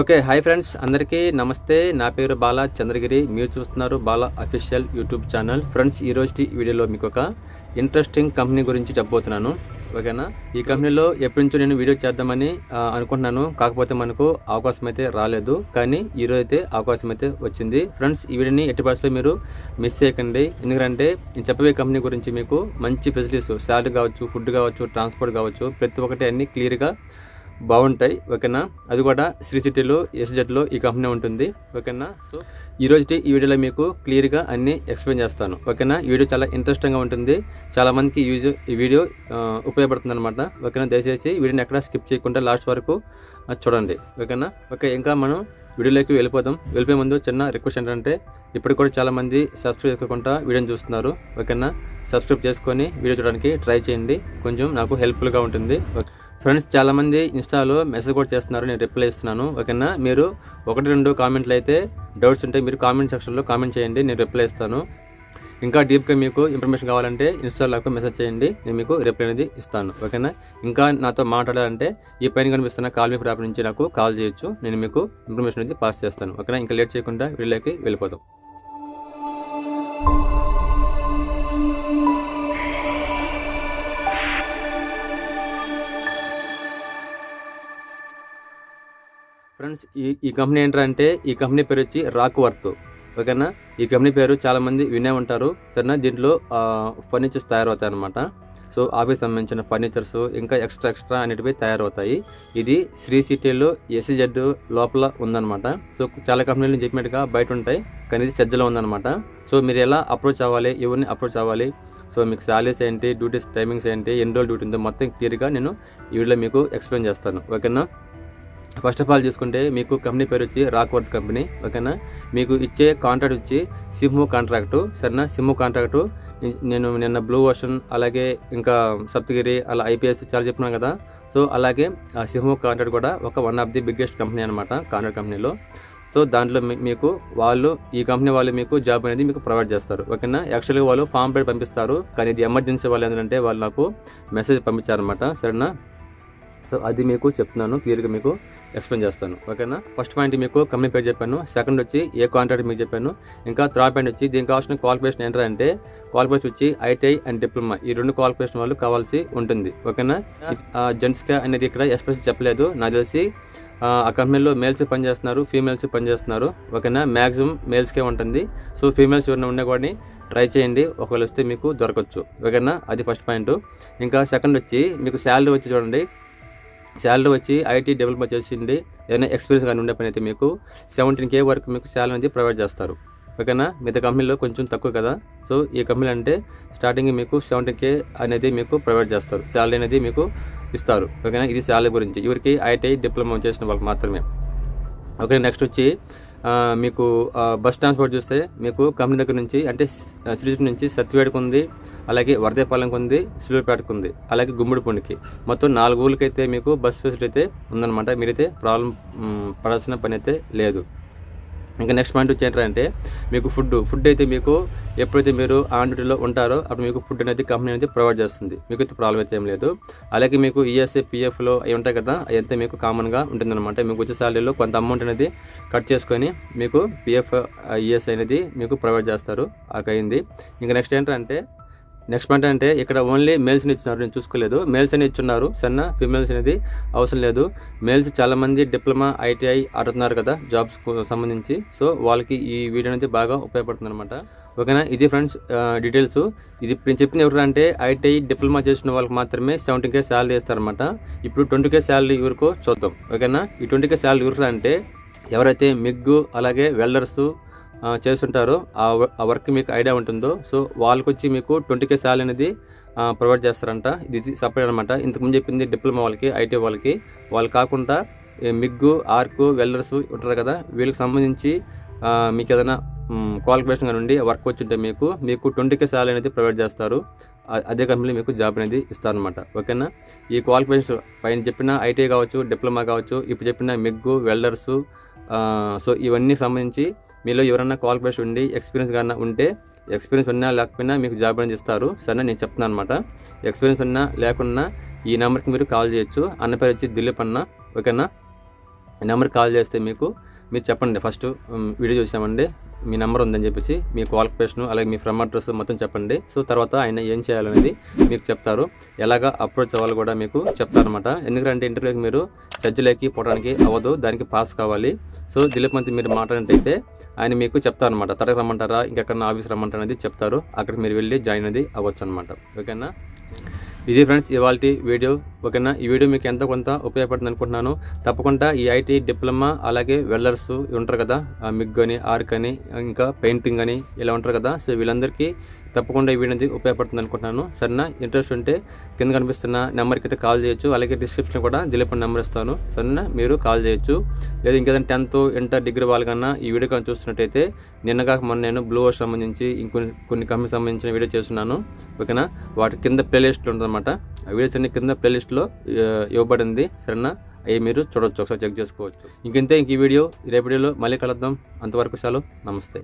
Okay hi friends. అందరికీ నమస్తే. నా పేరు బాలా చంద్రగిరి. మీరు చూస్తున్నారు Bala official YouTube channel. Friends ఈరోజు వీడియోలో మీకు ఒక ఇంట్రెస్టింగ్ కంపెనీ గురించి చెప్పబోతున్నాను. ఓకేనా? ఈ కంపెనీలో ఎప్పటి నుంచో నేను వీడియో చేద్దామని అనుకుంటున్నాను. కాకపోతే మనకు అవకాశం అయితే రాలేదు. కానీ ఈరోజు అయితే అవకాశం అయితే వచ్చింది. ఫ్రెండ్స్ ఈ వీడియోని ఎట్టి పరిస్థితుల్లో మీరు మిస్ చేయకండి. ఎందుకంటే నేను చెప్పబోయే కంపెనీ గురించి మీకు మంచి ఫెసిలిటీస్ శాలరీ కావచ్చు ఫుడ్ కావచ్చు ట్రాన్స్పోర్ట్ కావచ్చు ప్రతి ఒక్కటి అన్ని క్లియర్గా బాగుంటాయి ఓకేనా? అది కూడా శ్రీ సిటీలో ఎస్జెడ్లో ఈ కంపెనీ ఉంటుంది ఓకేనా? సో ఈ రోజు ఈ వీడియోలో మీకు క్లియర్గా అన్ని ఎక్స్ప్లెయిన్ చేస్తాను ఓకేనా? ఈ వీడియో చాలా ఇంట్రెస్టింగ్గా ఉంటుంది. చాలామందికి యూజ్ ఈ వీడియో ఉపయోగపడుతుంది అనమాట ఓకేనా? దయచేసి వీడియోని ఎక్కడ స్కిప్ చేయకుండా లాస్ట్ వరకు చూడండి ఓకేనా? ఓకే ఇంకా మనం వీడియోలోకి వెళ్ళిపోదాం. వెళ్ళిపోయే ముందు చిన్న రిక్వెస్ట్ ఏంటంటే ఇప్పుడు కూడా చాలామంది సబ్స్క్రైబ్ చేసుకోకుండా వీడియోని చూస్తున్నారు ఓకేనా? సబ్స్క్రైబ్ చేసుకొని వీడియో చూడడానికి ట్రై చేయండి. కొంచెం నాకు హెల్ప్ఫుల్గా ఉంటుంది ఓకే. ఫ్రెండ్స్ చాలామంది ఇన్స్టాలో మెసేజ్ కూడా చేస్తున్నారు నేను రిప్లై ఇస్తున్నాను. ఓకేనా? మీరు ఒకటి రెండు కామెంట్లు అయితే డౌట్స్ ఉంటే మీరు కామెంట్ సెక్షన్లో కామెంట్ చేయండి నేను రిప్లై ఇస్తాను. ఇంకా డీప్గా మీకు ఇన్ఫర్మేషన్ కావాలంటే ఇన్స్టాలో మెసేజ్ చేయండి నేను మీకు రిప్లై అనేది ఇస్తాను. ఓకేనా? ఇంకా నాతో మాట్లాడాలంటే ఈ పైన కనిపిస్తున్న కాల్ మీ యాప్ నుంచి నాకు కాల్ చేయొచ్చు నేను మీకు ఇన్ఫర్మేషన్ అనేది పాస్ చేస్తాను. ఓకేనా? ఇంకా లేట్ చేయకుండా వీళ్ళకి వెళ్ళిపోతాం ఫ్రెండ్స్ ఈ ఈ కంపెనీ ఏంటంటే ఈ కంపెనీ పేరు వచ్చి రాక్ వర్త్ ఓకేనా? ఈ కంపెనీ పేరు చాలా మంది వినే ఉంటారు. సరేనా? దీంట్లో ఫర్నిచర్స్ తయారవుతాయి అనమాట సో ఆఫీస్ సంబంధించిన ఫర్నిచర్స్ ఇంకా ఎక్స్ట్రా ఎక్స్ట్రా అనేటివి తయారవుతాయి. ఇది శ్రీ సిటీలో ఎస్జెడ్ లోపల ఉందన్నమాట. సో చాలా కంపెనీలు చెప్పినట్టుగా బయట ఉంటాయి. కానీ ఇది సజ్జలో ఉందన్నమాట. సో మీరు ఎలా అప్రోచ్ అవ్వాలి? ఎవరిని అప్రోచ్ అవ్వాలి? సో మీకు శాలరీస్ ఏంటి? డ్యూటీస్ టైమింగ్స్ ఏంటి? ఎన్ని రోజులు డ్యూటీ ఉందో మొత్తం క్లియర్గా నేను ఈ వీడియోలో మీకు ఎక్స్ప్లెయిన్ చేస్తాను. ఓకేనా? ఫస్ట్ ఆఫ్ ఆల్ చూసుకుంటే మీకు కంపెనీ పేరు వచ్చి రాక్వర్త్ కంపెనీ ఓకేనా? మీకు ఇచ్చే కాంట్రాక్ట్ వచ్చి సిమ్ము కాంట్రాక్టు సరేనా? సిమ్ము కాంట్రాక్టు నేను నిన్న బ్లూ ఓషన్ అలాగే ఇంకా సప్తగిరి అలా ఐపీఎస్ చాలా చెప్తున్నాను కదా. సో అలాగే ఆ సిమ్ము కాంట్రాక్ట్ కూడా ఒక one of the biggest company అనమాట కాంట్రాక్ట్ కంపెనీలో సో దాంట్లో మీకు వాళ్ళు ఈ కంపెనీ వాళ్ళు మీకు జాబ్ అనేది మీకు ప్రొవైడ్ చేస్తారు ఓకేనా? యాక్చువల్గా వాళ్ళు ఫామ్ పేరు పంపిస్తారు కానీ ఇది ఎమర్జెన్సీ వాళ్ళు ఏంటంటే వాళ్ళు నాకు మెసేజ్ పంపించారనమాట సరేనా? సో అది మీకు చెప్తున్నాను క్లియర్గా మీకు ఎక్స్ప్లెయిన్ చేస్తాను. ఓకేనా? ఫస్ట్ పాయింట్ మీకు కంపెనీ పేరు చెప్పాను. సెకండ్ వచ్చి ఏ కాంట్రాక్ట్ మీకు చెప్పాను. ఇంకా థర్డ్ పాయింట్ వచ్చి దీనికి కావాల్సిన క్వాలిఫికేషన్ ఏంటంటే క్వాలిఫికేషన్ వచ్చి ఐటీఐ అండ్ డిప్లొమా. ఈ రెండు క్వాలిఫికేషన్ వాళ్ళు కావాల్సి ఉంటుంది. ఓకేనా? జెంట్స్గా అనేది ఇక్కడ ఎస్పెషల్ చెప్పలేదు. నాకు తెలిసి ఆ, ఆ కంపెనీలో మేల్స్ పనిచేస్తున్నారు ఫీమేల్స్ పనిచేస్తున్నారు ఓకేనా? మ్యాక్సిమం మేల్స్కే ఉంటుంది. సో ఫీమేల్స్ ఎవరైనా ఉన్నా కూడా ట్రై చేయండి. ఒకవేళ వస్తే మీకు దొరకచ్చు. ఓకేనా? అది ఫస్ట్ పాయింట్. ఇంకా సెకండ్ వచ్చి మీకు శాలరీ వచ్చి చూడండి. శాలరీ వచ్చి ఐటీ డెవలప్మెంట్ చేసింది. ఏదైనా ఎక్స్పీరియన్స్ కానీ ఉండే పని అయితే మీకు సెవెంటీన్ కే వరకు మీకు శాలరీ అనేది ప్రొవైడ్ చేస్తారు. ఓకేనా? మిగతా కంపెనీలో కొంచెం తక్కువ కదా? సో ఈ కంపెనీ అంటే స్టార్టింగ్ మీకు సెవెంటీన్ కే అనేది మీకు ప్రొవైడ్ చేస్తారు. శాలరీ అనేది మీకు ఇస్తారు. ఓకేనా? ఇది శాలరీ గురించి. ఎవరికి ఐటీ డిప్లొమా చేసిన వాళ్ళకి మాత్రమే. ఓకే నెక్స్ట్ వచ్చి మీకు బస్ ట్రాన్స్పోర్ట్ చూస్తే మీకు కంపెనీ దగ్గర నుంచి అంటే శ్రీజు నుంచి సత్తివేడుకు ఉంది. అలాగే వరదేపాలెంకి ఉంది సిల్వర్పేటకు ఉంది అలాగే గుమ్మడిపొండికి మొత్తం నాలుగు ఊళ్ళకైతే మీకు బస్ ఫెసిలిటీ అయితే ఉందన్నమాట. మీరైతే ప్రాబ్లం పడాల్సిన పని అయితే లేదు. ఇంకా నెక్స్ట్ పాయింట్ వచ్చి ఏంటంటే మీకు ఫుడ్ ఫుడ్ అయితే మీకు ఎప్పుడైతే మీరు ఆన్ డ్యూటీలో ఉంటారో అప్పుడు మీకు ఫుడ్ అనేది కంపెనీ అనేది ప్రొవైడ్ చేస్తుంది. మీకు అయితే ప్రాబ్లం అయితే ఏం లేదు. అలాగే మీకు ఈఎస్ఏ పిఎఫ్లో అవి ఉంటాయి కదా అదంతా మీకు కామన్గా ఉంటుందన్నమాట. మీకు వచ్చే సాలరీలో కొంత అమౌంట్ అనేది కట్ చేసుకొని మీకు పిఎఫ్ ఈఎస్ఐ అనేది మీకు ప్రొవైడ్ చేస్తారు. అది అయింది. ఇంకా నెక్స్ట్ ఏంటంటే నెక్స్ట్ పాయింట్ అంటే ఇక్కడ ఓన్లీ మేల్స్ని ఇచ్చినారు నేను చూసుకోలేదు. మేల్స్ అని ఇచ్చున్నారు సన్న ఫిమేల్స్ అనేది అవసరం లేదు. మేల్స్ చాలామంది డిప్లొమా ఐటీఐ ఆడుతున్నారు కదా జాబ్స్ సంబంధించి. సో వాళ్ళకి ఈ వీడియో అనేది బాగా ఉపయోగపడుతుంది అనమాట ఓకేనా? ఇది ఫ్రెండ్స్ డీటెయిల్స్ ఇది నేను చెప్పింది ఎవరు అంటే ఐటీఐ డిప్లొమా చేసిన వాళ్ళకి మాత్రమే సెవెంటీ కే శాలరీ ఇస్తారనమాట ఇప్పుడు ట్వంటీ కే శాలరీ ఎవరికో చూద్దాం. ఓకేనా? ఈ ట్వంటీ కే శాలరీ ఎవరు అంటే ఎవరైతే మిగ్గు అలాగే వెల్డర్స్ చేస్తుంటారో. ఆ వర్క్ మీకు ఐడియా ఉంటుందో. సో వాళ్ళకి వచ్చి మీకు ట్వంటీ కే శాలరీ అనేది ప్రొవైడ్ చేస్తారంట. ఇది సపరేట్ అనమాట ఇంతకుముందు చెప్పింది డిప్లొమా వాళ్ళకి ఐటీ వాళ్ళకి. వాళ్ళు కాకుండా మిగ్గు ఆర్కు వెల్డర్స్ ఉంటారు కదా వీళ్ళకి సంబంధించి మీకు ఏదైనా క్వాలిఫికేషన్ కానీ ఉండి వర్క్ వచ్చింటే మీకు మీకు ట్వంటీ కే శాలరీ అనేది ప్రొవైడ్ చేస్తారు. అదే కంపెనీ మీకు జాబ్ అనేది ఇస్తారనమాట ఓకేనా? ఈ క్వాలిఫికేషన్ పైన చెప్పిన ఐటీ కావచ్చు డిప్లొమా కావచ్చు ఇప్పుడు చెప్పిన మిగ్గు వెల్డర్సు సో ఇవన్నీ సంబంధించి మీలో ఎవరైనా క్వాలిఫికేషన్ ఉండి ఎక్స్పీరియన్స్ కానీ ఉంటే ఎక్స్పీరియన్స్ ఉన్నా లేకపోయినా మీకు జాబ్ అనేది ఇస్తారు. సరే నేను చెప్తున్నాను అనమాట ఎక్స్పీరియన్స్ ఉన్నా లేకున్నా ఈ నెంబర్కి మీరు కాల్ చేయొచ్చు. అన్న పేరు వచ్చి దిలీప్ అన్న. ఓకేనా? ఈ నెంబర్కి కాల్ చేస్తే మీకు మీరు చెప్పండి. ఫస్ట్ వీడియో చూసామండి. మీ నెంబర్ ఉందని చెప్పేసి మీ క్వాలిఫికేషన్ అలాగే మీ ఫ్రమ్ అడ్రస్ మొత్తం చెప్పండి. సో తర్వాత ఆయన ఏం చేయాలనేది మీకు చెప్తారు. ఎలాగా అప్రోచ్ అవ్వాలి కూడా మీకు చెప్తారనమాట ఎందుకంటే ఇంటర్వ్యూకి మీరు సజ్జలేకి పోవడానికి అవ్వదు దానికి పాస్ కావాలి. సో దిలీప్ మంత్రి మీరు మాట్లాడినట్టయితే ఆయన మీకు చెప్తారనమాట తడక రమ్మంటారా ఇంకెక్కడ ఆఫీస్ రమ్మంటారా అనేది చెప్తారు. అక్కడికి మీరు వెళ్ళి జాయిన్ అనేది అవ్వచ్చు అనమాట ఓకేనా ఇది ఫ్రెండ్స్ ఇవాళ వీడియో. ఓకేనా? ఈ వీడియో మీకు ఎంతో కొంత ఉపయోగపడుతుంది అనుకుంటున్నాను. తప్పకుండా ఈ ఐటీ డిప్లొమా అలాగే వెల్లర్స్ ఉంటారు కదా? ఆ మిగ్ అని ఆర్క్ అని ఇంకా పెయింటింగ్ అని ఇలా ఉంటారు కదా? సో వీళ్ళందరికీ తప్పకుండా ఈ వీడియో అనేది ఉపయోగపడుతుంది అనుకుంటున్నాను. సరేనా? ఇంట్రెస్ట్ ఉంటే కింద కనిపిస్తున్న నెంబర్కి అయితే కాల్ చేయొచ్చు. అలాగే డిస్క్రిప్షన్ కూడా దిలీప్ నెంబర్ ఇస్తాను. సరేనా? మీరు కాల్ చేయొచ్చు. లేదా ఇంకేదైనా టెన్త్ ఇంటర్ డిగ్రీ వాళ్ళకన్నా ఈ వీడియో కానీ చూస్తున్నట్టయితే నిన్నగా మొన్న నేను బ్లూ వాష్ సంబంధించి ఇంకొన్ని కొన్ని కంపెనీ సంబంధించిన వీడియో చేస్తున్నాను. ఓకేనా? వాటి కింద ప్లేలిస్ట్లు ఉంటుందన్నమాట ఆ వీడియోస్ అన్ని కింద ప్లేలిస్ట్లో ఇవ్వబడింది. సరేనా? అవి మీరు చూడొచ్చు. ఒకసారి చెక్ చేసుకోవచ్చు. ఇంకంతే ఇంక ఈ వీడియో రేపు వీడియోలో మళ్ళీ కలుద్దాం. అంతవరకు చాలు నమస్తే.